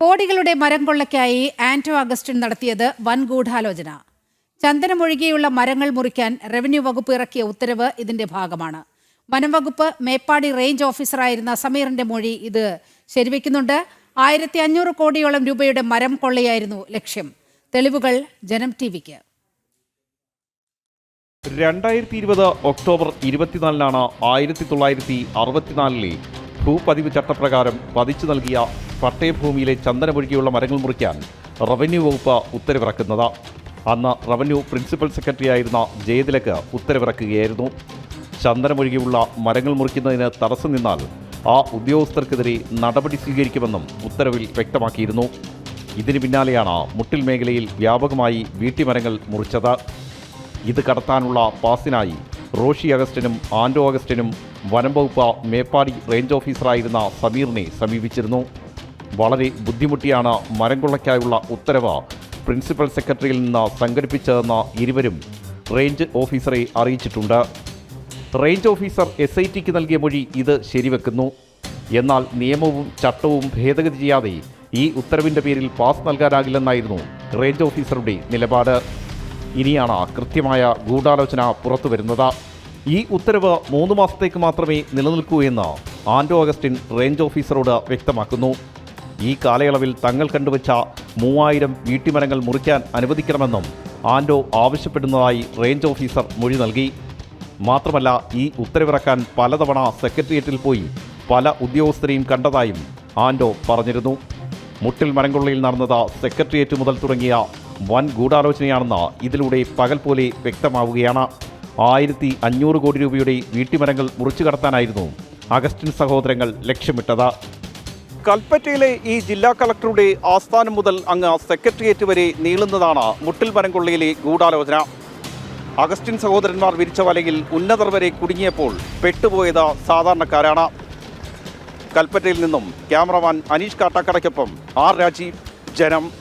കോടികളുടെ മരം കൊള്ളയ്ക്കായി ആന്റോ അഗസ്റ്റിൻ നടത്തിയത് വൻ ഗൂഢാലോചന. ചന്ദനമൊഴികെയുള്ള മരങ്ങൾ മുറിക്കാൻ റവന്യൂ വകുപ്പ് ഇറക്കിയ ഉത്തരവ് ഇതിന്റെ ഭാഗമാണ്. വനം വകുപ്പ് മേപ്പാടി റേഞ്ച് ഓഫീസറായിരുന്ന സമീറിന്റെ മൊഴി ഇത് ശരിവെക്കുന്നുണ്ട്. ആയിരത്തി അഞ്ഞൂറ് കോടിയോളം രൂപയുടെ മരം കൊള്ളയായിരുന്നു ലക്ഷ്യം. തെളിവുകൾ ജനം ടി വിക്ക് രണ്ടായിരത്തി ഇരുപത് ഒക്ടോബർ ഇരുപത്തിനാലിനാണ് ആയിരത്തി തൊള്ളായിരത്തി അറുപത്തിനാലിലെ ഭൂപതിവ് ചട്ടപ്രകാരം പതിച്ചു നൽകിയ പട്ടയഭൂമിയിലെ ചന്ദനമൊഴികെയുള്ള മരങ്ങൾ മുറിക്കാൻ റവന്യൂ വകുപ്പ് ഉത്തരവിറക്കുന്നത്. അന്ന് റവന്യൂ പ്രിൻസിപ്പൽ സെക്രട്ടറിയായിരുന്ന ജയതിലക്ക് ഉത്തരവിറക്കുകയായിരുന്നു. ചന്ദനമൊഴികെയുള്ള മരങ്ങൾ മുറിക്കുന്നതിന് തടസ്സം നിന്നാൽ ആ ഉദ്യോഗസ്ഥർക്കെതിരെ നടപടി സ്വീകരിക്കുമെന്നും ഉത്തരവിൽ വ്യക്തമാക്കിയിരുന്നു. ഇതിന് പിന്നാലെയാണ് മുട്ടിൽ മേഖലയിൽ വ്യാപകമായി വീട്ടിമരങ്ങൾ മുറിച്ചത്. ഇത് കടത്താനുള്ള പാസിനായി റോഷി അഗസ്റ്റിനും ആൻഡോ അഗസ്റ്റിനും വനം വകുപ്പ് മേപ്പാടി റേഞ്ച് ഓഫീസറായിരുന്ന സമീറിനെ സമീപിച്ചിരുന്നു. വളരെ ബുദ്ധിമുട്ടിയാണ് മരം കൊള്ളയ്ക്കായുള്ള ഉത്തരവ് പ്രിൻസിപ്പൽ സെക്രട്ടറിയിൽ നിന്ന് സംഘടിപ്പിച്ചതെന്ന് ഇരുവരും റേഞ്ച് ഓഫീസറെ അറിയിച്ചിട്ടുണ്ട്. റേഞ്ച് ഓഫീസർ എസ് ഐ ടിക്ക് നൽകിയ മൊഴി ഇത് ശരിവെക്കുന്നു. എന്നാൽ നിയമവും ചട്ടവും ഭേദഗതി ചെയ്യാതെ ഈ ഉത്തരവിന്റെ പേരിൽ പാസ് നൽകാനാകില്ലെന്നായിരുന്നു റേഞ്ച് ഓഫീസറുടെ നിലപാട്. ഇനിയാണ് കൃത്യമായ ഗൂഢാലോചന പുറത്തു വരുന്നത് ഈ ഉത്തരവ് മൂന്ന് മാസത്തേക്ക് മാത്രമേ നിലനിൽക്കൂ എന്ന് ആൻഡോ അഗസ്റ്റിൻ റേഞ്ച് ഓഫീസറോട് വ്യക്തമാക്കുന്നു. ഈ കാലയളവിൽ തങ്ങൾ കണ്ടുവച്ച മൂവായിരം വീട്ടിമരങ്ങൾ മുറിക്കാൻ അനുവദിക്കണമെന്നും ആൻഡോ ആവശ്യപ്പെടുന്നതായി റേഞ്ച് ഓഫീസർ മൊഴി നൽകി. മാത്രമല്ല ഈ ഉത്തരവിറക്കാൻ പലതവണ സെക്രട്ടേറിയറ്റിൽ പോയി പല ഉദ്യോഗസ്ഥരെയും കണ്ടതായും ആൻഡോ പറഞ്ഞിരുന്നു. മുട്ടിൽ മരംകൊള്ളയിൽ നടന്നത് സെക്രട്ടേറിയറ്റ് മുതൽ തുടങ്ങിയ വൻ ഗൂഢാലോചനയാണെന്ന് ഇതിലൂടെ പകൽ പോലെ വ്യക്തമാവുകയാണ്. ആയിരത്തി അഞ്ഞൂറ് കോടി രൂപയുടെ വീട്ടിമരങ്ങൾ മുറിച്ചു കടത്താനായിരുന്നു അഗസ്റ്റിൻ സഹോദരങ്ങൾ ലക്ഷ്യമിട്ടത്. കൽപ്പറ്റയിലെ ഈ ജില്ലാ കളക്ടറുടെ ആസ്ഥാനം മുതൽ അങ്ങ് സെക്രട്ടേറിയറ്റ് വരെ നീളുന്നതാണ് മുട്ടിൽ മരംകൊള്ളയിലെ ഗൂഢാലോചന. അഗസ്റ്റിൻ സഹോദരന്മാർ വിരിച്ച വലയിൽ ഉന്നതർ വരെ കുടുങ്ങിയപ്പോൾ പെട്ടുപോയത് സാധാരണക്കാരാണ്. കൽപ്പറ്റയിൽ നിന്നും ക്യാമറമാൻ അനീഷ് കാട്ടാക്കടയ്ക്കൊപ്പം ആർ രാജീവ് ജനം.